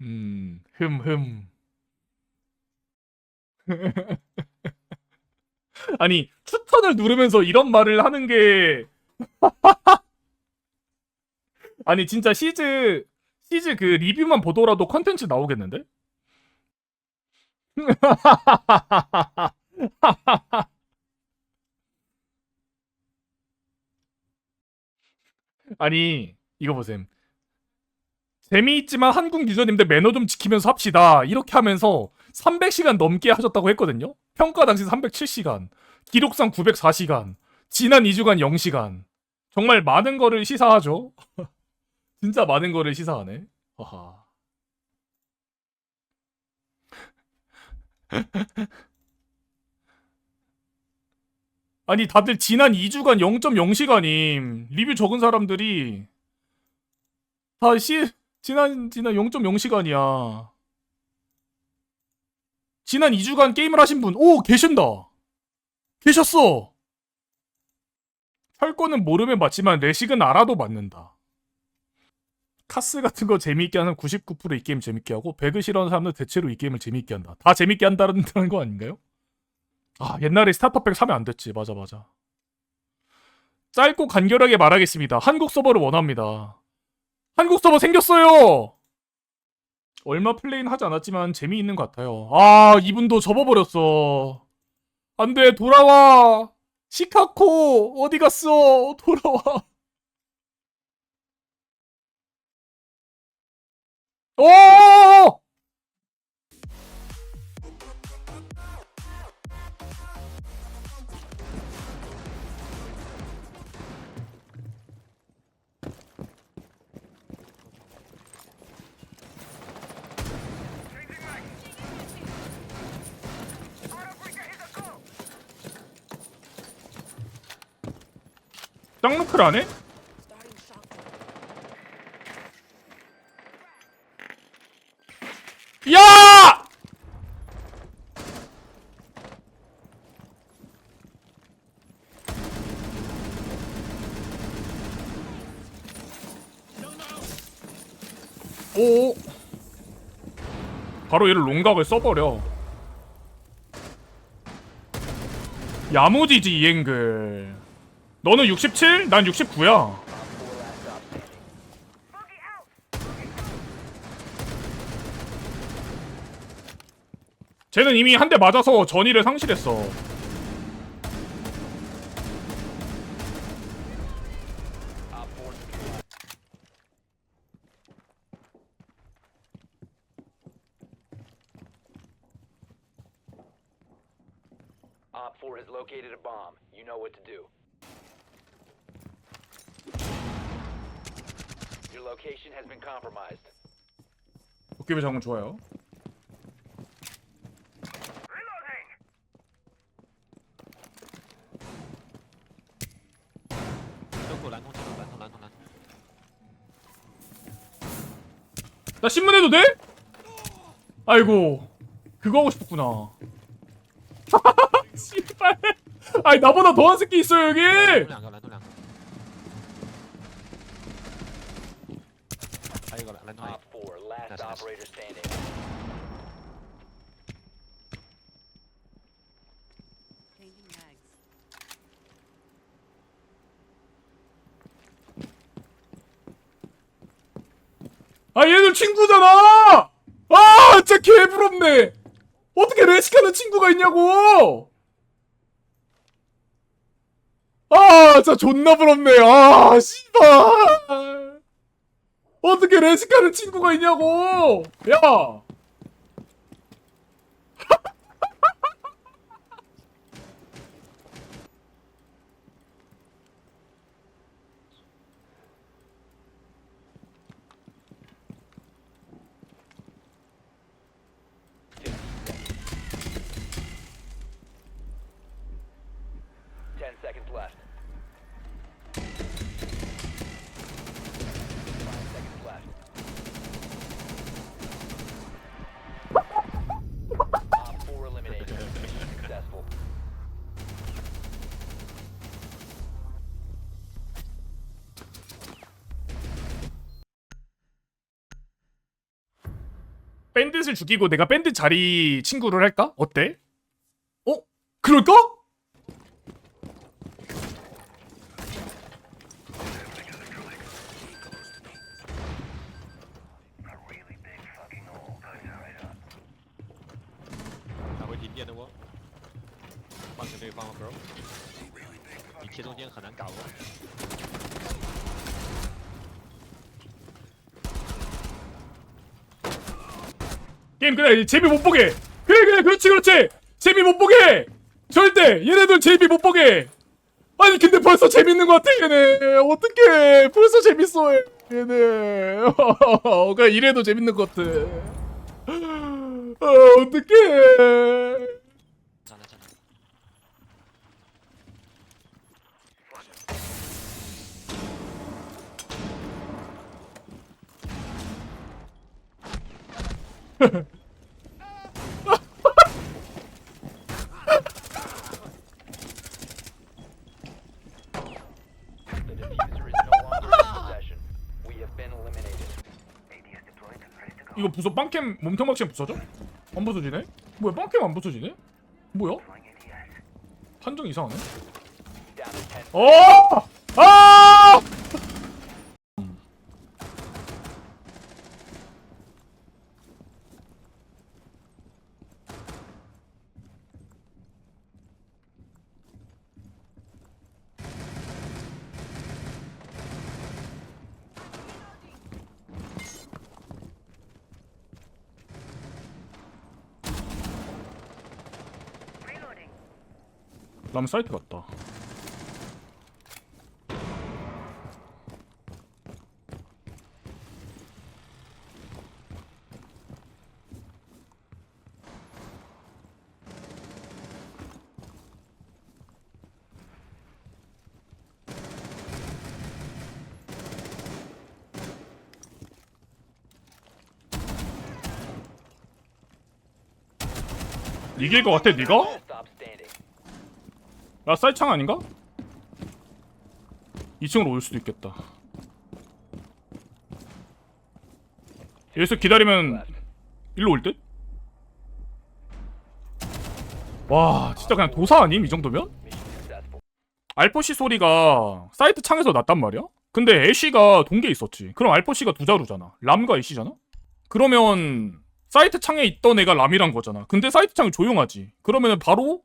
음, 흠, 흠. 아니, 추천을 누르면서 이런 말을 하는 게. 아니, 진짜 시즈, 시즈 그 리뷰만 보더라도 컨텐츠 나오겠는데? 아니, 이거 보셈. 재미있지만 한국 유저님들 매너 좀 지키면서 합시다. 이렇게 하면서 300시간 넘게 하셨다고 했거든요. 평가 당시 307시간, 기록상 904시간, 지난 2주간 0시간. 정말 많은 거를 시사하죠. 진짜 많은 거를 시사하네. 하하. 아니 다들 지난 2주간 0.0시간임. 리뷰 적은 사람들이 다 시, 지난 지난 0.0시간이야. 지난 2주간 게임을 하신 분, 오 계신다. 계셨어. 철거는 모르면 맞지만 레식은 알아도 맞는다. 카스 같은 거 재미있게 하는 99%이 게임 재밌게 하고 배그 싫어하는 사람들 대체로 이 게임을 재미있게 한다. 다 재밌게 한다는 거 아닌가요? 아 옛날에 스타터팩 사면 안 됐지. 맞아 맞아. 짧고 간결하게 말하겠습니다. 한국 서버를 원합니다. 한국 서버 생겼어요. 얼마 플레이는 하지 않았지만 재미있는 것 같아요. 아 이분도 접어버렸어. 안 돼 돌아와. 시카코 어디 갔어? 돌아와. 오! 짱루크를 안 해? 야! 오. 바로 얘를 롱각을 써버려. 야무지지 이앵글. 너는 67? 난 69야. 쟤는 이미 한 대 맞아서 전의를 상실했어. Op 4 has located a bomb. You know what to do. Your location has been compromised. 도깨비 장군 좋아요. 쪽 란통 쪽 란통 란통 란통 나 신문해도 돼? 아이고 그거 하고 싶었구나. 씨발. 아니 나보다 더한 새끼 있어 여기. 란통 란통 란통 아 Op 4, last operator standing. 아 얘들 친구잖아. 아 진짜 개부럽네. 어떻게 레식하는 친구가 있냐고. 아 진짜 존나 부럽네. 아 씨발. 어떻게 레식하는 친구가 있냐고. 야. 밴딧을 죽이고 내가 밴딧 자리 친구를 할까? 어때? 어? 그럴까? 게임 그래 재미 못 보게. 그래 그래 그렇지 그렇지. 재미 못 보게. 절대 얘네들 재미 못 보게. 아니 근데 벌써 재밌는 것 같아 얘네. 어떡해. 벌써 재밌어 얘네. 그냥 이래도 재밌는 것 같아. 아 어떡해 이거 부서 빵캠 몸통 박심 부서져? 안 부서지네? 뭐야 빵캠 안 부서지네? 뭐야? 판정 이상하네 Down to 10 어! 아! 람 사이트 같다. 이길 것 같아, 네가? 야 사이창 아닌가? 2층으로 올 수도 있겠다 여기서 기다리면 일로 올 듯? 와 진짜 그냥 도사 아님 이 정도면? 알포시 소리가 사이트 창에서 났단 말이야? 근데 애쉬가 동계에 있었지 그럼 알포시가 두 자루잖아 람과 애쉬잖아? 그러면 사이트 창에 있던 애가 람이란 거잖아 근데 사이트 창이 조용하지 그러면 바로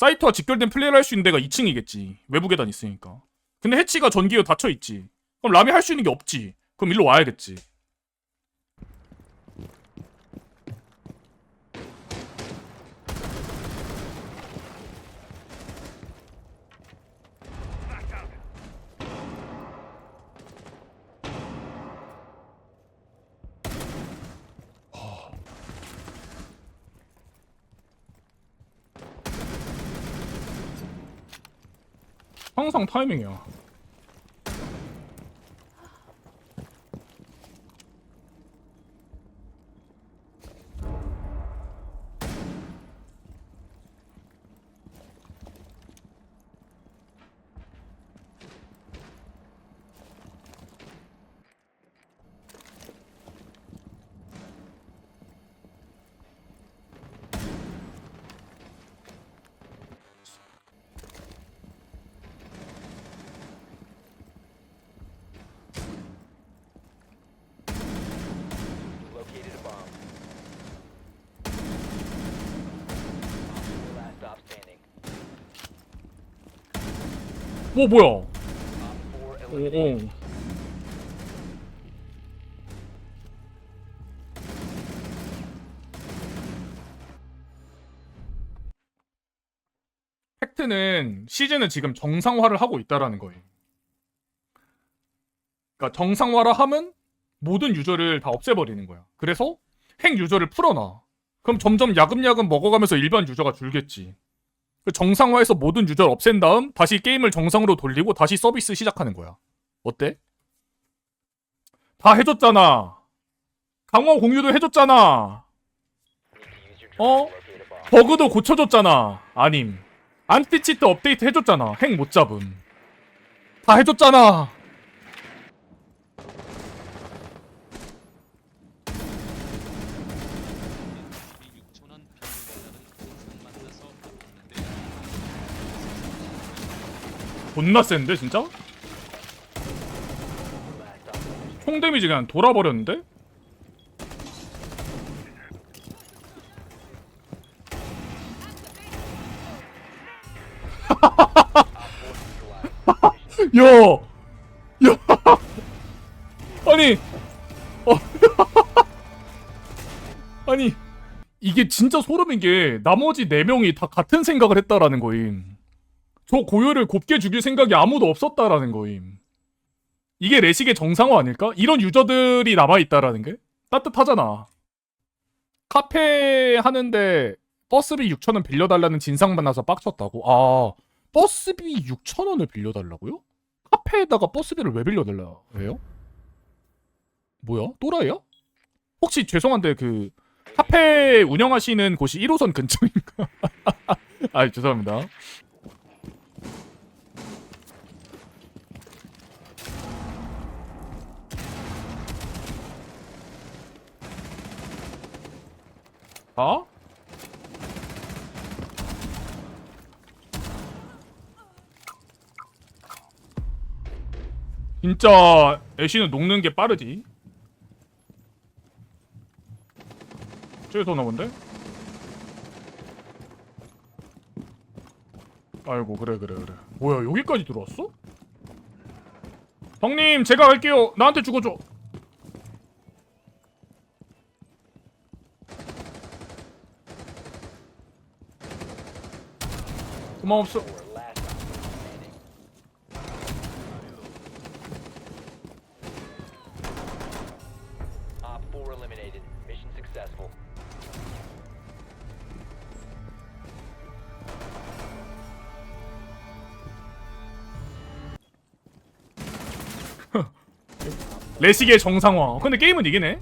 사이트와 직결된 플레이를 할 수 있는 데가 2층이겠지. 외부 계단 있으니까. 근데 해치가 전기로 닫혀있지. 그럼 람이 할 수 있는 게 없지. 그럼 일로 와야겠지 항상 타이밍이야 뭐 뭐야 Op 4 eliminated. 오오 팩트는 시즌은 지금 정상화를 하고 있다라는 거예요. 그러니까 정상화를 하면 모든 유저를 다 없애버리는 거야. 그래서 핵 유저를 풀어놔. 그럼 점점 야금야금 먹어가면서 일반 유저가 줄겠지. 그 정상화해서 모든 유저를 없앤 다음 다시 게임을 정상으로 돌리고 다시 서비스 시작하는 거야. 어때? 다 해줬잖아. 강화 공유도 해줬잖아. 어? 버그도 고쳐줬잖아. 아님. 안티치트 업데이트 해줬잖아. 핵 못 잡음. 다 해줬잖아. 존나 센데 진짜? 총 데미지 그냥 돌아버렸는데? 야! 야! 아니! 어. 아니, 이게 진짜 소름인 게 나머지 4명이 다 같은 생각을 했다라는 거임. 저 고요를 곱게 죽일 생각이 아무도 없었다라는 거임. 이게 레식의 정상화 아닐까? 이런 유저들이 남아있다라는 게? 따뜻하잖아. 카페 하는데 버스비 6천원 빌려달라는 진상 만나서 빡쳤다고? 아, 버스비 6천원을 빌려달라고요? 카페에다가 버스비를 왜 빌려달라 해요? 뭐야? 또라이야? 혹시 죄송한데 그 카페 운영하시는 곳이 1호선 근처인가? 아 죄송합니다. 아? 진짜 애쉬는 녹는 게 빠르지. 저기서 오나 본데? 아이고 그래 그래 그래 뭐야 여기까지 들어왔어? 형님 제가 갈게요 나한테 죽어줘 고마웠어 Four last operator remaining. Op 4 eliminated. Mission successful. 레식의 정상화 근데 게임은 이기네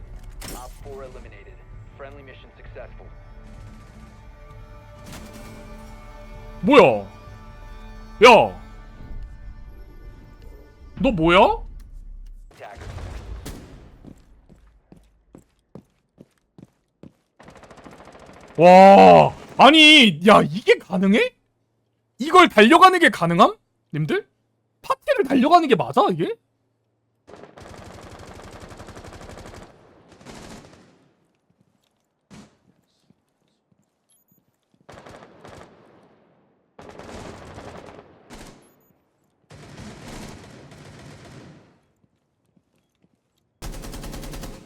뭐야 야 너 뭐야? 와 아니 야 이게 가능해? 이걸 달려가는 게 가능함? 님들? 파티를 달려가는 게 맞아 이게?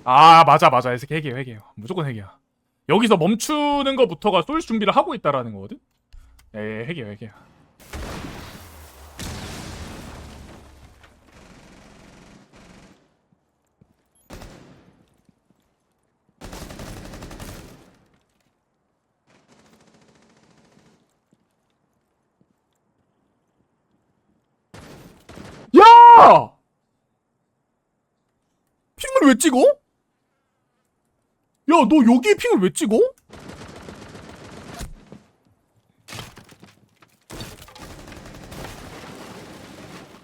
아 맞아 맞아. 이새 핵이에요 핵이에요. 무조건 핵이야. 여기서 멈추는 것부터가 쏠 준비를 하고 있다라는 거거든? 에 핵이에요 핵이야 야! 핑을 왜 찍어? 야, 너 여기에 핑을 왜 찍어?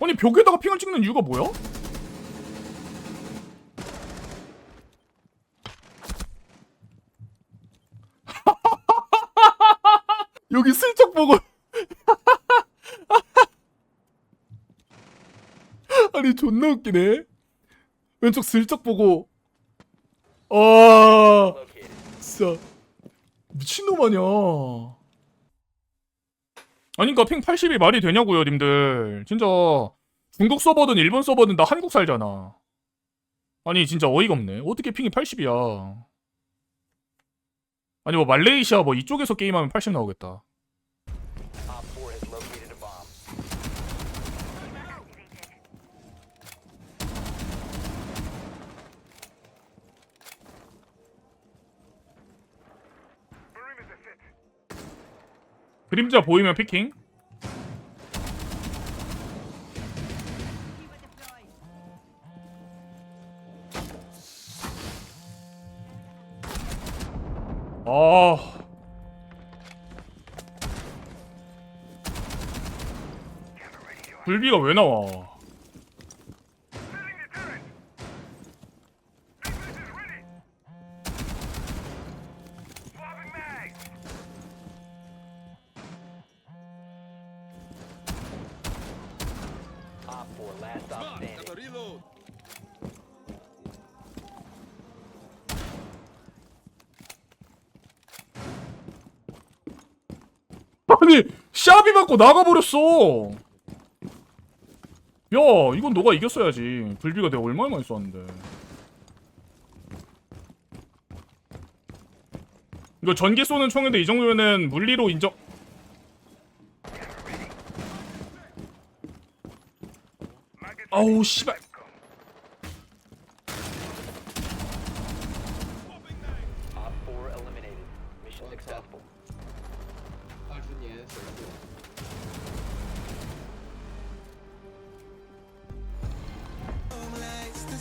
아니, 벽에다가 핑을 찍는 이유가 뭐야? 여기 슬쩍 보고. 아니, 존나 웃기네. 왼쪽 슬쩍 보고. 아. Located. 진짜 미친놈 아니야. 아니 그니까 핑 80이 말이 되냐고요 님들. 진짜 중국 서버든 일본 서버든 다 한국 살잖아. 아니 진짜 어이가 없네. 어떻게 핑이 80이야. 아니 뭐 말레이시아 뭐 이쪽에서 게임하면 80 나오겠다. Op 4 has located a bomb. 그림자 보이면 피킹. 아. 불비가 왜 나와? 아니 샤비 맞고 나가버렸어. 야 이건 너가 이겼어야지. 불비가 내가 얼마나 많이 쐈는데. 이거 전기 쏘는 총인데 이 정도면은 물리로 인정. 아우 씨발. Op 4 eliminated. Mission successful. Także nie, sensu. Home lights, the